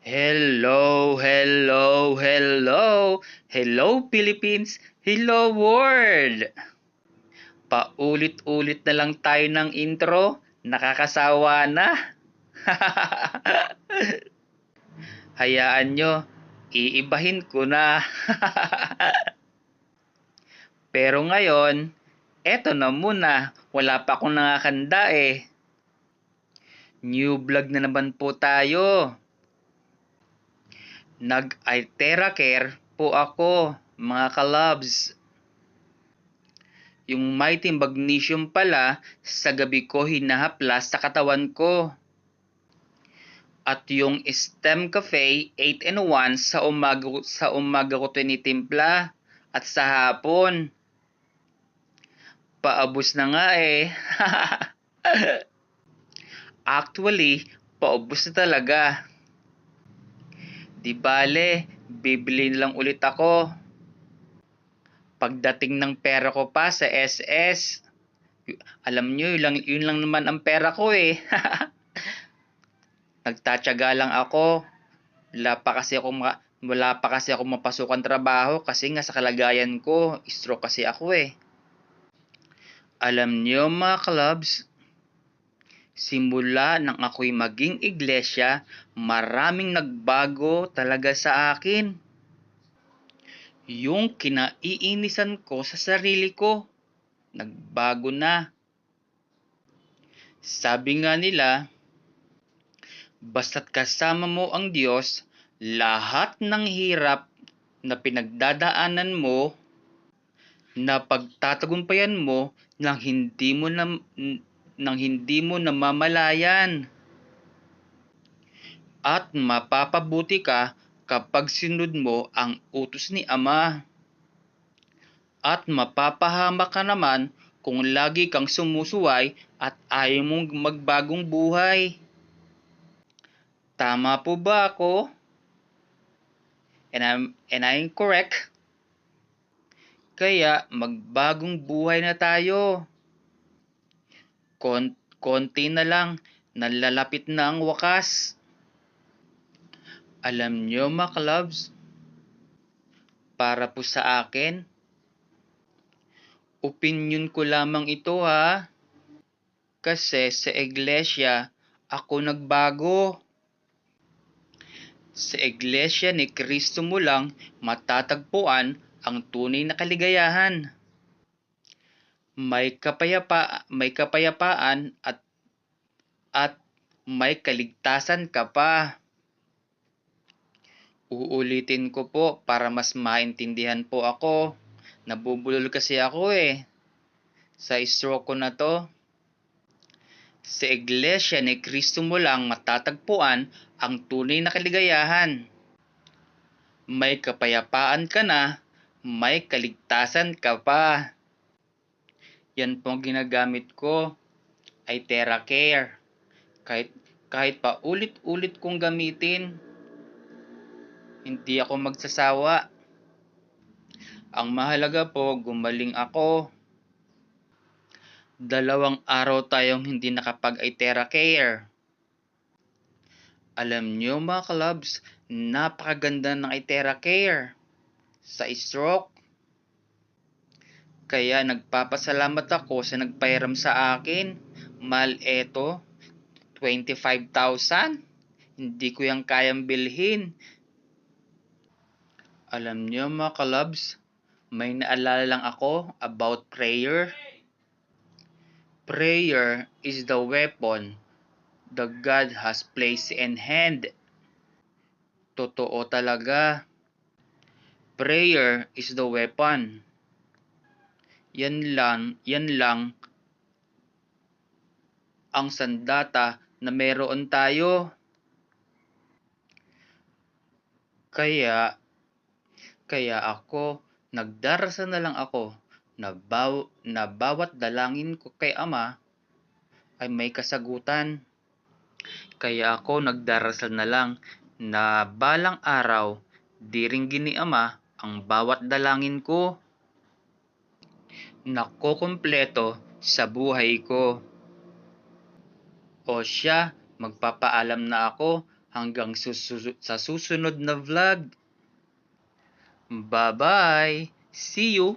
Hello, hello, hello. Hello Philippines, hello world. Paulit-ulit na lang tayo ng intro, nakakasawa na. Hayaan nyo, iibahin ko na. Pero ngayon, eto na muna, wala pa akong nakakanda eh. New vlog na naman po tayo. Nag-Altera Care po ako, mga kalabs. Yung mighty magnesium pala, sa gabi ko hinahaplas sa katawan ko. At yung Stem Cafe 8 in 1 sa umaga, sa umaga ko tinitimpla at sa hapon. Paabos na nga eh. Actually, paubos na talaga. Di bale, bibili lang ulit ako. Pagdating ng pera ko pa sa SS, alam nyo, yun lang, yun lang naman ang pera ko eh. Nagtatyaga lang ako. Wala pa kasi ako ma- wala pa kasi ako mapasukan trabaho kasi nga sa kalagayan ko, stroke kasi ako eh. Alam nyo mga clubs, simula nang ako'y maging iglesia, maraming nagbago talaga sa akin. Yung kinaiinisan ko sa sarili ko, nagbago na. Sabi nga nila, basta't kasama mo ang Diyos, lahat ng hirap na pinagdadaanan mo, na pagtatagumpayan mo nang hindi mo na nang hindi mo namamalayan. At mapapabuti ka kapag sinunod mo ang utos ni Ama. At mapapahama ka naman kung lagi kang sumusuway at ayaw mong magbagong buhay. Tama po ba ako? And I'm, and I'm correct. Kaya magbagong buhay na tayo. Kon konti na lang, nalalapit na ang wakas. Alam nyo mga clubs, para po sa akin, opinion ko lamang ito ha. Kasi sa iglesia, ako nagbago. Sa iglesia ni Kristo mo lang matatagpuan ang tunay na kaligayahan. May kapayapa may kapayapaan at at may kaligtasan ka pa. Uulitin ko po para mas maintindihan po ako. Nabubulol kasi ako eh. Sa stroke ko na to. Sa iglesia ni Kristo mo lang matatagpuan ang tunay na kaligayahan. May kapayapaan ka na, may kaligtasan ka pa. Yan po ang ginagamit ko ay TerraCare. Kahit, kahit pa ulit-ulit kong gamitin, hindi ako magsasawa. Ang mahalaga po, gumaling ako. Dalawang araw tayong hindi nakapag-itera care. Alam nyo mga clubs, napakaganda ng itera care sa stroke. Kaya nagpapasalamat ako sa nagpairam sa akin. Mal eto, 25,000. Hindi ko yung kayang bilhin. Alam nyo mga kalabs, may naalala lang ako about prayer. Prayer is the weapon that God has placed in hand. Totoo talaga. Prayer is the weapon. Yan lang, yan lang ang sandata na meron tayo. Kaya, kaya ako, nagdarasal na lang ako na, baw, na bawat dalangin ko kay Ama ay may kasagutan. Kaya ako nagdarasal na lang na balang araw, di rin gini Ama ang bawat dalangin ko. Nakokompleto sa buhay ko. O siya, magpapaalam na ako Hanggang susu- sa susunod na vlog. Bye-bye! See you!